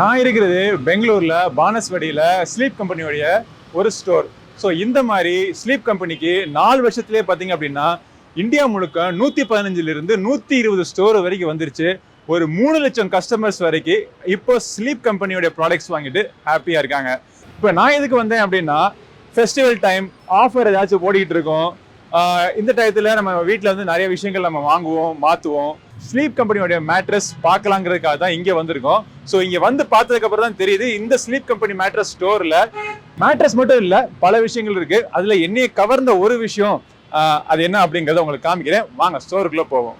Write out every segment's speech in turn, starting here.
நான் இருக்கிறது பெங்களூர்ல பானஸ்வடியில ஸ்லீப் கம்பெனியோடைய ஒரு ஸ்டோர். ஸோ இந்த மாதிரி ஸ்லீப் கம்பெனிக்கு நாலு வருஷத்துலேயே பார்த்தீங்க அப்படின்னா இந்தியா முழுக்க நூற்றி பதினஞ்சிலிருந்து நூற்றி இருபது ஸ்டோர் வரைக்கும் வந்துருச்சு. ஒரு மூணு லட்சம் கஸ்டமர்ஸ் வரைக்கும் இப்போ ஸ்லீப் கம்பெனியோடைய ப்ராடக்ட்ஸ் வாங்கிட்டு ஹாப்பியாக இருக்காங்க. இப்போ நான் எதுக்கு வந்தேன் அப்படின்னா ஃபெஸ்டிவல் டைம் ஆஃபர் ஏதாச்சும் ஓடிக்கிட்டு இருக்கோம். இந்த டயத்தில் நம்ம வீட்டில் வந்து நிறைய விஷயங்கள் நம்ம வாங்குவோம் மாற்றுவோம் ஸ்லீப் கம்பெனியோடைய மேட்ரஸ் பார்க்கலாங்கிறதுக்காக தான் இங்கே வந்திருக்கோம். ஸோ இங்கே வந்து பார்த்ததுக்கு அப்புறம் தான் தெரியுது இந்த ஸ்லீப் கம்பெனி மேட்ரஸ் ஸ்டோரில் மேட்ரஸ் மட்டும் இல்லை பல விஷயங்கள் இருக்கு. அதில் என்னைய கவர்ந்த ஒரு விஷயம் ஆஹ் அது என்ன அப்படிங்கிறத உங்களுக்கு காமிக்கிறேன். வாங்க ஸ்டோருக்குள்ளே போவோம்.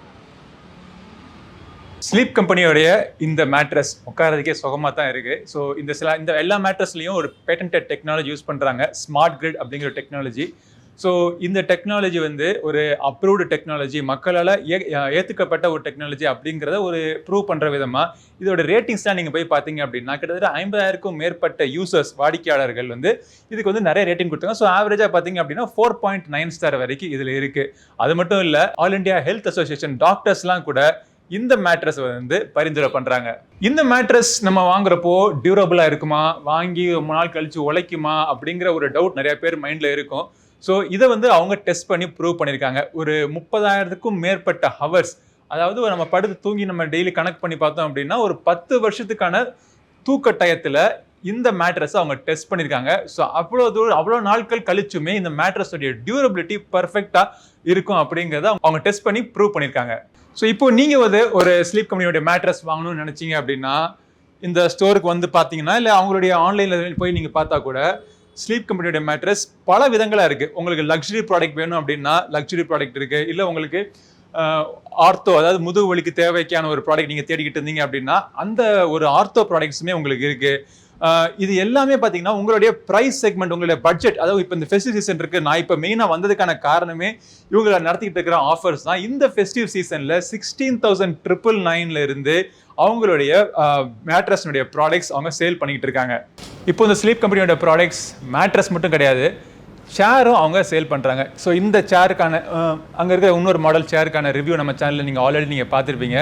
ஸ்லீப் கம்பெனியோடைய இந்த மேட்ரஸ் உட்காரதுக்கே சுகமாக தான் இருக்கு. ஸோ இந்த சில இந்த எல்லா மேட்ரஸ்லையும் ஒரு பேட்டன்ட் டெக்னாலஜி யூஸ் பண்ணுறாங்க ஸ்மார்ட் கிரிட் அப்படிங்கிற டெக்னாலஜி ஸோ இந்த டெக்னாலஜி வந்து ஒரு அப்ரூவ்டு டெக்னாலஜி மக்களால் ஏ ஏற்றுக்கப்பட்ட ஒரு டெக்னாலஜி அப்படிங்கிறத ஒரு ப்ரூவ் பண்ணுற விதமாக இதோட ரேட்டிங்ஸ்லாம் நீங்கள் போய் பார்த்தீங்க அப்படின்னா கிட்டத்தட்ட ஐம்பதாயிரக்கும் மேற்பட்ட யூசர்ஸ் வாடிக்கையாளர்கள் வந்து இதுக்கு வந்து நிறைய ரேட்டிங் கொடுத்தாங்க. ஸோ ஆவரேஜாக பார்த்தீங்க அப்படின்னா ஃபோர் பாயிண்ட் நைன் ஸ்டார் வரைக்கும் இதில் இருக்குது அது மட்டும் இல்லை ஆல் இண்டியா ஹெல்த் அசோசியேஷன் டாக்டர்ஸ்லாம் கூட இந்த மேட்ரஸ் வந்து பரிந்துரை பண்ணுறாங்க இந்த மேட்ரஸ் நம்ம வாங்குறப்போ டியூரபுளாக இருக்குமா? வாங்கி ரொம்ப நாள் கழித்து உழைக்குமா? அப்படிங்கிற ஒரு டவுட் நிறைய பேர் மைண்டில் இருக்கும். ஸோ இதை வந்து அவங்க டெஸ்ட் பண்ணி ப்ரூவ் பண்ணியிருக்காங்க. ஒரு முப்பதாயிரத்துக்கும் மேற்பட்ட ஹவர்ஸ் அதாவது நம்ம படுத்து தூங்கி நம்ம டெய்லி கனெக்ட் பண்ணி பார்த்தோம் அப்படின்னா ஒரு பத்து வருஷத்துக்கான தூக்க டயத்தில் இந்த மேட்ரஸ் அவங்க டெஸ்ட் பண்ணியிருக்காங்க. ஸோ அவ்வளோ தூரம் அவ்வளோ நாட்கள் கழிச்சுமே இந்த மேட்ரஸோடைய டியூரபிலிட்டி பர்ஃபெக்டாக இருக்கும் அப்படிங்கிறத அவங்க டெஸ்ட் பண்ணி ப்ரூவ் பண்ணியிருக்காங்க. ஸோ இப்போ நீங்கள் வந்து ஒரு ஸ்லீப் கம்பெனியோடைய மேட்ரஸ் வாங்கணும்னு நினச்சிங்க அப்படின்னா இந்த ஸ்டோருக்கு வந்து பார்த்தீங்கன்னா இல்லை அவங்களுடைய ஆன்லைனில் போய் நீங்கள் பார்த்தா கூட ஸ்லீப் கம்பெனியோட மேட்ரஸ் பல விதங்களாக இருக்குது உங்களுக்கு லக்ஸுரி ப்ராடக்ட் வேணும் அப்படின்னா லக்ஸுரி ப்ராடக்ட் இருக்குது இல்லை உங்களுக்கு ஆர்த்தோ அதாவது முதுகு வலிக்கு தேவைக்கான ஒரு ப்ராடக்ட் நீங்கள் தேடிக்கிட்டு இருந்தீங்க அப்படின்னா அந்த ஒரு ஆர்த்தோ ப்ராடக்ட்ஸுமே உங்களுக்கு இருக்குது இது எல்லாமே பார்த்தீங்கன்னா உங்களுடைய ப்ரைஸ் செக்மெண்ட் உங்களுடைய பட்ஜெட் அதாவது இப்போ இந்த ஃபெஸ்டிவ் சீசன் இருக்கு. நான் இப்போ மெயினாக வந்ததுக்கான காரணமே இவங்க நடத்திக்கிட்டு இருக்கிற ஆஃபர்ஸ் தான். இந்த ஃபெஸ்டிவ் சீசனில் சிக்ஸ்டீன் தௌசண்ட் ட்ரிபிள் நைன்ல இருந்து அவங்களுடைய மேட்ரஸ்னுடைய ப்ராடக்ட்ஸ் அவங்க சேல் பண்ணிக்கிட்டு இருக்காங்க. இப்போ இந்த ஸ்லீப் கம்பெனியோட ப்ராடக்ட்ஸ் மேட்ரஸ் மட்டும் கிடையாது. சேரும் அவங்க சேல் பண்ணுறாங்க ஸோ இந்த சேருக்கான அங்கே இருக்கிற இன்னொரு மாடல் சேருக்கான ரிவ்யூ நம்ம சேனலில் நீங்கள் ஆல்ரெடி நீங்கள் பார்த்துருப்பீங்க.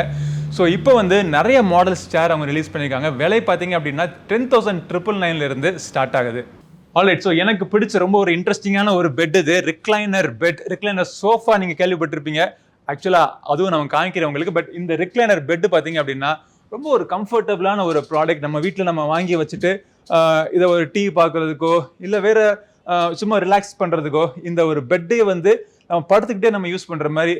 ஸோ இப்போ வந்து நிறைய மாடல்ஸ் சேர் அவங்க ரிலீஸ் பண்ணியிருக்காங்க விலை பார்த்தீங்க அப்படின்னா டென் தௌசண்ட் ட்ரிபிள் நைன்லேருந்து ஸ்டார்ட் ஆகுது. ஆல்ரைட் ஸோ எனக்கு பிடிச்ச ரொம்ப ஒரு இன்ட்ரெஸ்டிங்கான ஒரு பெட் இது. ரிக்ளைனர் பெட் ரிக்ளைனர் சோஃபா நீங்கள் கேள்விப்பட்டிருப்பீங்க. ஆக்சுவலாக அதுவும் நம்ம காமிக்கிறவங்களுக்கு பட் இந்த ரிக்ளைனர் பெட் பார்த்தீங்க அப்படின்னா ரொம்ப ஒரு கம்ஃபர்டபுளான ஒரு ப்ராடக்ட் நம்ம வீட்டில் நம்ம வாங்கி வச்சுட்டு இதை ஒரு டீ பார்க்குறதுக்கோ இல்லை வேறு சும்மா ரிலாக்ஸ் பண்ணுறதுக்கோ இந்த ஒரு பெட்டே வந்து நம்ம படுத்துக்கிட்டே நம்ம யூஸ் பண்ணுற மாதிரி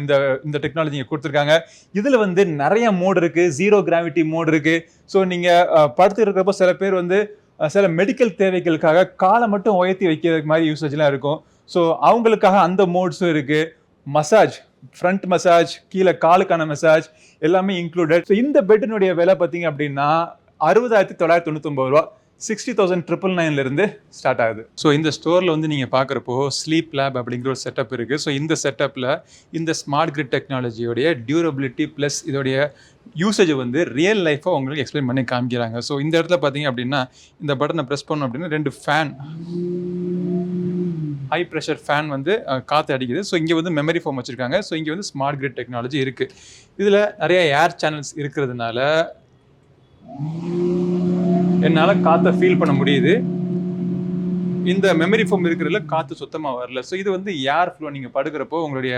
இந்த இந்த டெக்னாலஜி இங்கே கொடுத்துருக்காங்க. இதில் வந்து நிறைய மோட் இருக்குது ஜீரோ கிராவிட்டி மோட் இருக்குது ஸோ நீங்கள் படுத்து இருக்கிறப்போ சில பேர் வந்து சில மெடிக்கல் தேவைகளுக்காக காலை மட்டும் உயர்த்தி வைக்கிறதுக்கு மாதிரி யூசேஜ்லாம் இருக்கும். ஸோ அவங்களுக்காக அந்த மோட்ஸும் இருக்குது மசாஜ் ஃப்ரண்ட் மசாஜ் கீழே காலுக்கான மசாஜ் எல்லாமே இன்க்ளூடட் ஸோ இந்த பெட்டினுடைய விலை பார்த்தீங்க அப்படின்னா அறுபதாயிரத்தி தொள்ளாயிரத்தி தொண்ணூத்தொம்பது ரூபா. சிக்ஸ்டி தௌசண்ட் ட்ரிபிள் நைன்லேருந்து ஸ்டார்ட் ஆகுது. ஸோ இந்த ஸ்டோரில் வந்து நீங்கள் பார்க்குறப்போ ஸ்லீப் லேப் அப்படிங்கிற ஒரு செட்டப் இருக்குது ஸோ இந்த செட்டப்பில் இந்த ஸ்மார்ட் கிரிட் டெக்னாலஜியோடைய டியூரபிலிட்டி ப்ளஸ் இதோடைய யூசேஜ் வந்து ரியல் லைஃப்பை உங்களுக்கு எக்ஸ்பிளைன் பண்ணி காமிக்கிறாங்க. ஸோ இந்த இடத்துல பார்த்தீங்க அப்படின்னா இந்த பட்டனை ப்ரெஸ் பண்ணோம் அப்படின்னா ரெண்டு ஃபேன் ஹை ப்ரெஷர் ஃபேன் வந்து காற்று அடிக்குது. ஸோ இங்கே வந்து மெமரி ஃபோம் வச்சுருக்காங்க. ஸோ இங்கே வந்து ஸ்மார்ட் கிரிட் டெக்னாலஜி இருக்குது இதில் நிறைய ஏர் சேனல்ஸ் இருக்கிறதுனால என்னால் காற்றை ஃபீல் பண்ண முடியுது. இந்த மெமரி ஃபோம் இருக்கிறதுல காற்று சுத்தமாக வரல. ஸோ இது வந்து ஏர் ஃப்ளோ நீங்கள் படுக்கிறப்போ உங்களுடைய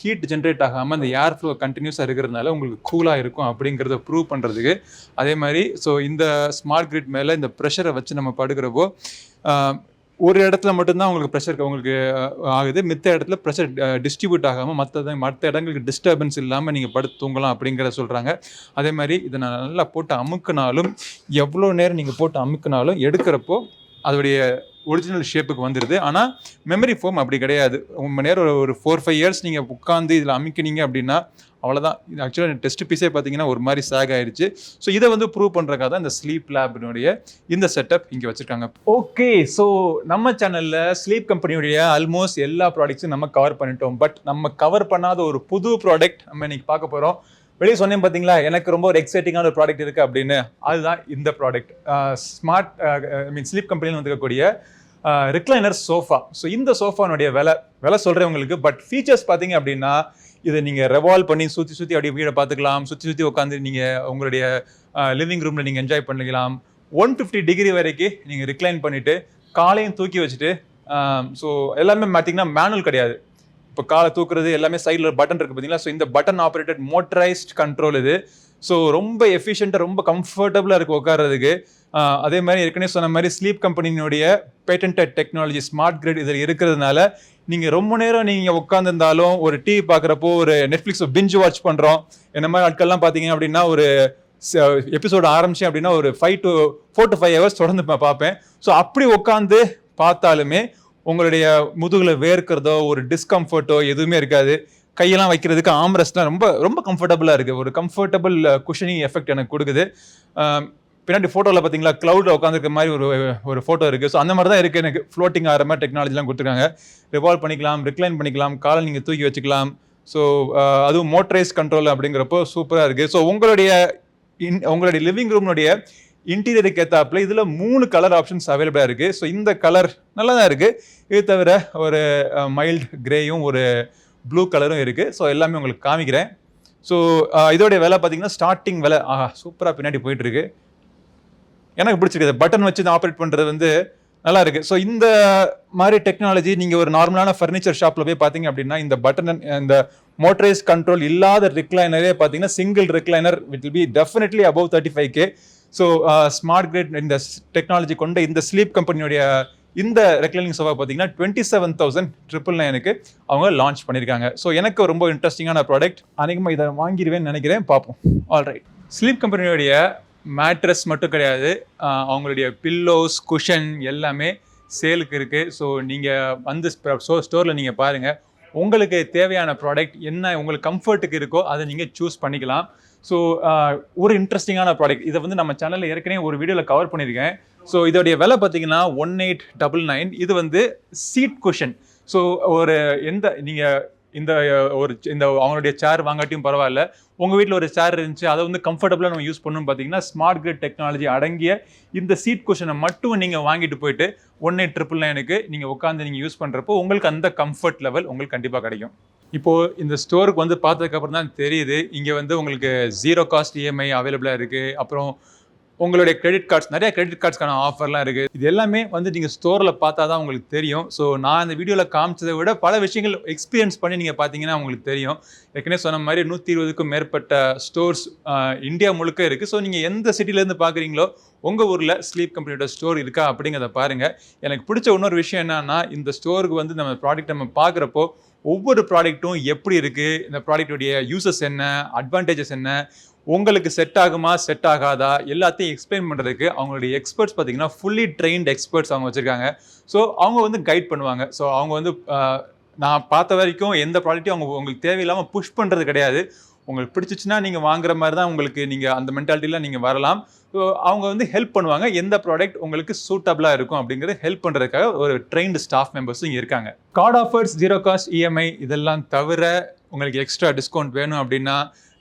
ஹீட் ஜென்ரேட் ஆகாமல் அந்த ஏர் ஃப்ளோ கண்டினியூஸாக இருக்கிறதுனால உங்களுக்கு கூலாக இருக்கும் அப்படிங்கிறத ப்ரூவ் பண்ணுறதுக்கு அதே மாதிரி ஸோ இந்த ஸ்மார்ட் கிரிட் மேலே இந்த ப்ரெஷரை வச்சு நம்ம படுக்கிறப்போ ஒரு இடத்துல மட்டும்தான் உங்களுக்கு ப்ரெஷர் உங்களுக்கு ஆகுது. மித்த இடத்துல ப்ரெஷர் டிஸ்ட்ரிபியூட் ஆகாமல் மற்ற மற்ற இடங்களுக்கு டிஸ்டர்பன்ஸ் இல்லாமல் நீங்கள் படுத்து தூங்கலாம் அப்படிங்கிறத சொல்கிறாங்க அதே மாதிரி இதை நான் நல்லா போட்டு அமுக்குனாலும் எவ்வளோ நேரம் நீங்கள் போட்டு அமுக்குனாலும் எடுக்கிறப்போ அதோடைய ஒரிஜினல் ஷேப்புக்கு வந்துடுது ஆனால் மெமரி ஃபோம் அப்படி கிடையாது. ரொம்ப நேரம் ஒரு ஒரு ஃபோர் ஃபைவ் இயர்ஸ் நீங்கள் உட்காந்து இதில் அமுக்கினீங்க அப்படின்னா அவ்வளோதான் இது ஆக்சுவலாக டெஸ்ட் பீஸே பார்த்தீங்கன்னா ஒரு மாதிரி சேக் ஆயிடுச்சு ஸோ இதை வந்து ப்ரூவ் பண்ணுறக்காக தான் இந்த ஸ்லீப் லேபினுடைய இந்த செட்டப் இங்கே வச்சுருக்காங்க. ஓகே ஸோ நம்ம சேனலில் ஸ்லீப் கம்பெனியுடைய ஆல்மோஸ்ட் எல்லா ப்ராடக்ட்ஸும் நம்ம கவர் பண்ணிட்டோம். பட் நம்ம கவர் பண்ணாத ஒரு புது ப்ராடக்ட் நம்ம இன்னைக்கு பார்க்க போகிறோம் வெளியே சொன்னேன் பார்த்தீங்களா எனக்கு ரொம்ப ஒரு எக்ஸைட்டிங்கான ஒரு ப்ராடக்ட் இருக்குது அப்படின்னு. அதுதான் இந்த product smart I mean sleep கம்பெனியில் வந்துருக்கக்கூடிய ரிக்ளைனர் சோஃபா ஸோ இந்த சோஃபானுடைய விலை விலை சொல்கிறேன் உங்களுக்கு பட் ஃபீச்சர்ஸ் பார்த்தீங்க அப்படின்னா இதை நீங்கள் ரெவால்வ் பண்ணி சுற்றி சுற்றி அப்படியே வீடை பார்த்துக்கலாம். சுற்றி சுற்றி உட்காந்து நீங்கள் உங்களுடைய லிவிங் ரூமில் நீங்கள் என்ஜாய் பண்ணிக்கலாம். ஒன் ஃபிஃப்டி டிகிரி வரைக்கும் நீங்கள் ரிக்ளைன் பண்ணிவிட்டு காலையும் தூக்கி வச்சுட்டு ஸோ எல்லாமே பார்த்தீங்கன்னா மேனுவல் கிடையாது. இப்போ காலை தூக்குறது எல்லாமே சைடில் பட்டன் இருக்குது பார்த்தீங்களா? ஸோ இந்த பட்டன் ஆப்ரேட்டட் மோட்டரைஸ்ட் கண்ட்ரோல் இது. ஸோ ரொம்ப எஃபிஷியண்ட்டாக ரொம்ப கம்ஃபர்டபுளாக இருக்குது உட்கார்றதுக்கு. அதே மாதிரி ஏற்கனவே சொன்ன மாதிரி ஸ்லீப் கம்பெனியினுடைய பேட்டன்ட் டெக்னாலஜி ஸ்மார்ட் கிரிட் இதில் இருக்கிறதுனால நீங்கள் ரொம்ப நேரம் நீங்கள் உட்காந்துருந்தாலும் ஒரு டிவி பார்க்குறப்போ ஒரு நெட்ஃப்ளிக்ஸ் பிஞ்சு வாட்ச் பண்ணுறோம் என்ன மாதிரி ஆட்கள்லாம் பார்த்தீங்க அப்படின்னா ஒரு எபிசோடு ஆரம்பிச்சேன் அப்படின்னா ஒரு five to four to five hours தொடர்ந்து பார்ப்பேன். ஸோ அப்படி உட்காந்து பார்த்தாலுமே உங்களுடைய முதுகில் வேர்க்கிறதோ ஒரு டிஸ்கம்ஃபர்ட்டோ எதுவுமே இருக்காது. கையெல்லாம் வைக்கிறதுக்கு ஆம்ரெஸ்ட்லாம் ரொம்ப ரொம்ப கம்ஃபர்டபுளாக இருக்குது ஒரு கம்ஃபர்டபுள் குஷனிங் எஃபெக்ட் எனக்கு கொடுக்குது. பின்னாடி ஃபோட்டோவில் பார்த்தீங்களா க்ளவுடில் உட்காந்துருக்க மாதிரி ஒரு ஒரு ஃபோட்டோ இருக்குது ஸோ அந்த மாதிரி தான் இருக்குது எனக்கு. ஃப்ளோட்டிங் ஆகிற மாதிரி டெக்னாலஜிலாம் கொடுத்துருக்காங்க. ரிவால்வ் பண்ணிக்கலாம் ரிக்ளைன் பண்ணிக்கலாம் காலை நீங்கள் தூக்கி வச்சுக்கலாம். ஸோ அதுவும் மோட்டரைஸ் கண்ட்ரோல் அப்படிங்கிறப்போ சூப்பராக இருக்குது ஸோ உங்களுடைய இன் உங்களுடைய லிவிங் ரூம்னுடைய இன்டீரியருக்கு ஏற்றாப்புல இதில் மூணு கலர் ஆப்ஷன்ஸ் அவைலபிளாக இருக்குது ஸோ இந்த கலர் நல்லா தான் இருக்குது இது தவிர ஒரு மைல்டு கிரேயும் ஒரு ப்ளூ கலரும் இருக்குது ஸோ எல்லாமே உங்களுக்கு காமிக்கிறேன். ஸோ இதோடைய விலை பார்த்தீங்கன்னா ஸ்டார்டிங் விலை ஆஹா சூப்பராக பின்னாடி போயிட்டுருக்கு. எனக்கு பிடிச்சிருக்கு பட்டன் வச்சு ஆப்ரேட் பண்ணுறது வந்து நல்லா இருக்கு. ஸோ இந்த மாதிரி டெக்னாலஜி நீங்கள் ஒரு நார்மலான ஃபர்னிச்சர் ஷாப்பில் போய் பார்த்தீங்க அப்படின்னா இந்த பட்டன் இந்த மோட்டரைஸ் கண்ட்ரோல் இல்லாத ரிக்ளைனரே பார்த்தீங்கன்னா single recliner it will be definitely above thirty five K so smart grid இந்த டெக்னாலஜி கொண்ட இந்த ஸ்லீப் கம்பெனியுடைய இந்த ரெக்லைனிங் சோஃபா பார்த்தீங்கன்னா டுவெண்ட்டி செவன் தௌசண்ட் ட்ரிபிள் நைனுக்கு அவங்க லான்ச் பண்ணியிருக்காங்க. ஸோ எனக்கு ரொம்ப இன்ட்ரெஸ்டிங்கான ப்ராடக்ட் அநேகமாக இதை வாங்கிடுவேன்னு நினைக்கிறேன். பார்ப்போம். ஆல்ரைட் ஸ்லீப் கம்பெனியுடைய மேட்ரஸ் மட்டும் கிடையாது. அவங்களுடைய பில்லோஸ் குஷன் எல்லாமே சேலுக்கு இருக்குது ஸோ நீங்கள் வந்து ஸ்டோரில் நீங்கள் பாருங்கள் உங்களுக்கு தேவையான ப்ராடக்ட் என்ன உங்களுக்கு கம்ஃபர்ட்டுக்கு இருக்கோ அதை நீங்கள் சூஸ் பண்ணிக்கலாம். ஸோ ஒரு இன்ட்ரெஸ்டிங்கான ப்ராடக்ட் இதை வந்து நம்ம சேனலில் ஏற்கனவே ஒரு வீடியோவில் கவர் பண்ணியிருக்கேன். ஸோ இதோடைய விலை பார்த்தீங்கன்னா ஒன் எயிட் டபுள் நைன் இது வந்து சீட் குஷன் ஸோ ஒரு எந்த நீங்கள் இந்த ஒரு இந்த அவங்களுடைய சேர் வாங்காட்டியும் பரவாயில்ல. உங்கள் வீட்டில் ஒரு சேர் இருந்துச்சு அதை வந்து கம்ஃபர்டபுளாக நம்ம யூஸ் பண்ணணும் பார்த்தீங்கன்னா ஸ்மார்ட் கிரிட் டெக்னாலஜி அடங்கிய இந்த சீட் குஷனை மட்டும் நீங்கள் வாங்கிட்டு போயிட்டு ஒன் எயிட் ட்ரிபிள் நைனுக்கு நீங்கள் உட்காந்து நீங்கள் யூஸ் பண்ணுறப்போ உங்களுக்கு அந்த கம்ஃபர்ட் லெவல் உங்களுக்கு கண்டிப்பாக கிடைக்கும். இப்போது இந்த ஸ்டோருக்கு வந்து பார்த்ததுக்கப்புறம் தான் தெரியுது இங்கே வந்து உங்களுக்கு ஜீரோ காஸ்ட் இஎம்ஐ அவைலபிளாக இருக்குது அப்புறம் உங்களுடைய கிரெடிட் கார்ட்ஸ் நிறைய கிரெடிட் கார்ட்ஸ்க்கான ஆஃபர்லாம் இருக்குது இது எல்லாமே வந்து நீங்கள் ஸ்டோரில் பார்த்தா தான் உங்களுக்கு தெரியும். ஸோ நான் இந்த வீடியோவில் காமிச்சதை விட பல விஷயங்கள் எக்ஸ்பீரியன்ஸ் பண்ணி நீங்கள் பார்த்தீங்கன்னா உங்களுக்கு தெரியும். ஏற்கனவே சொன்ன மாதிரி நூற்றி இருபதுக்கும் மேற்பட்ட ஸ்டோர்ஸ் இந்தியா முழுக்க இருக்குது ஸோ நீங்கள் எந்த சிட்டிலேருந்து பார்க்குறீங்களோ உங்கள் ஊரில் ஸ்லீப் கம்பெனியோட ஸ்டோர் இருக்கா அப்படிங்கிறத பாருங்கள் எனக்கு பிடிச்ச இன்னொரு விஷயம் என்னன்னா இந்த ஸ்டோருக்கு வந்து நம்ம ப்ராடக்ட் நம்ம பார்க்குறப்போ ஒவ்வொரு ப்ராடக்ட்டும் எப்படி இருக்குது இந்த ப்ராடக்ட்டுடைய யூசஸ் என்ன அட்வான்டேஜஸ் என்ன? உங்களுக்கு செட் ஆகுமா செட் ஆகாதா? எல்லாத்தையும் எக்ஸ்பிளைன் பண்ணுறதுக்கு அவங்களுடைய எக்ஸ்பர்ட்ஸ் பார்த்தீங்கன்னா ஃபுல்லி ட்ரெயின்ட் எக்ஸ்பர்ட்ஸ் அவங்க வச்சுருக்காங்க. ஸோ அவங்க வந்து கைட் பண்ணுவாங்க. ஸோ அவங்க வந்து நான் பார்த்த வரைக்கும் எந்த ப்ராடக்ட்டையும் அவங்க உங்களுக்கு தேவையில்லாமல் புஷ் பண்ணுறது கிடையாது. உங்களுக்கு பிடிச்சிச்சுன்னா நீங்கள் வாங்குற மாதிரி தான் உங்களுக்கு நீங்கள் அந்த மென்டாலிட்டியில் நீங்கள் வரலாம். ஸோ அவங்க வந்து ஹெல்ப் பண்ணுவாங்க. எந்த ப்ராடக்ட் உங்களுக்கு சூட்டபிளாக இருக்கும் அப்படிங்கிறது ஹெல்ப் பண்ணுறதுக்காக ஒரு ட்ரெயின்டு ஸ்டாஃப் மெம்பர்ஸும் இங்கே இருக்காங்க. Card offers zero cost EMI இதெல்லாம் தவிர உங்களுக்கு எக்ஸ்ட்ரா டிஸ்கவுண்ட் வேணும் அப்படின்னா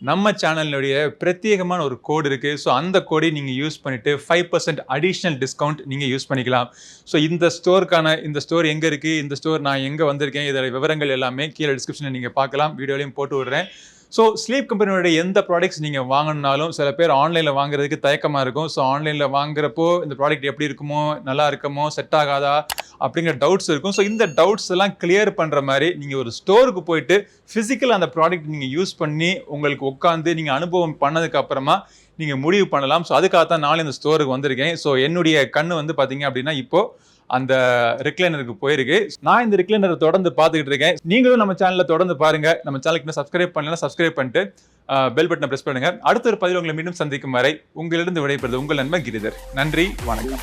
நம்ம சேனலுடைய பிரத்யேகமான ஒரு கோடு இருக்குது ஸோ அந்த கோடை நீங்கள் யூஸ் பண்ணிவிட்டு ஃபைவ் பர்சன்ட் அடிஷ்னல் டிஸ்கவுண்ட் நீங்கள் யூஸ் பண்ணிக்கலாம். ஸோ இந்த ஸ்டோருக்கான இந்த ஸ்டோர் எங்கே இருக்குது இந்த ஸ்டோர் நான் எங்கே வந்திருக்கேன் இதோட விவரங்கள் எல்லாமே கீழே டிஸ்கிரிப்ஷனில் நீங்கள் பார்க்கலாம். வீடியோலையும் போட்டு விடுறேன். ஸோ ஸ்லீப் கம்பெனியோட எந்த ப்ராடக்ட்ஸ் நீங்கள் வாங்கணும்னாலும் சில பேர் ஆன்லைனில் வாங்குறதுக்கு தயக்கமாக இருக்கும். ஸோ ஆன்லைனில் வாங்குறப்போ இந்த ப்ராடக்ட் எப்படி இருக்குமோ நல்லா இருக்குமோ செட் ஆகாதா அப்படிங்கிற டவுட்ஸ் இருக்கும். ஸோ இந்த டவுட்ஸ் எல்லாம் கிளியர் பண்ணுற மாதிரி நீங்கள் ஒரு ஸ்டோருக்கு போயிட்டு ஃபிசிக்கல் அந்த ப்ராடக்ட் நீங்கள் யூஸ் பண்ணி உங்களுக்கு உட்காந்து நீங்கள் அனுபவம் பண்ணதுக்கு அப்புறமா நீங்கள் முடிவு பண்ணலாம். ஸோ அதுக்காக தான் நானும் இந்த ஸ்டோருக்கு வந்திருக்கேன். ஸோ என்னுடைய கண்ணு வந்து பார்த்தீங்க அப்படின்னா இப்போது அந்த ரிக்ளைனருக்கு போயிருக்கு. நான் இந்த ரிக்ளைனரை தொடர்ந்து பார்த்துக்கிட்டு இருக்கேன். நீங்களும் நம்ம சேனலில் தொடர்ந்து பாருங்க. நம்ம சேனலுக்கு இன்னும் சப்ஸ்கிரைப் பண்ணலாம் சப்ஸ்கிரைப் பண்ணிட்டு பெல் பட்டனை பிரஸ் பண்ணுங்க. அடுத்த ஒரு பதிவு உங்களை மீண்டும் சந்திக்கும் வரை உங்களிடம் விடைபெறுது உங்கள் நண்பன் கிரிதர். நன்றி வணக்கம்.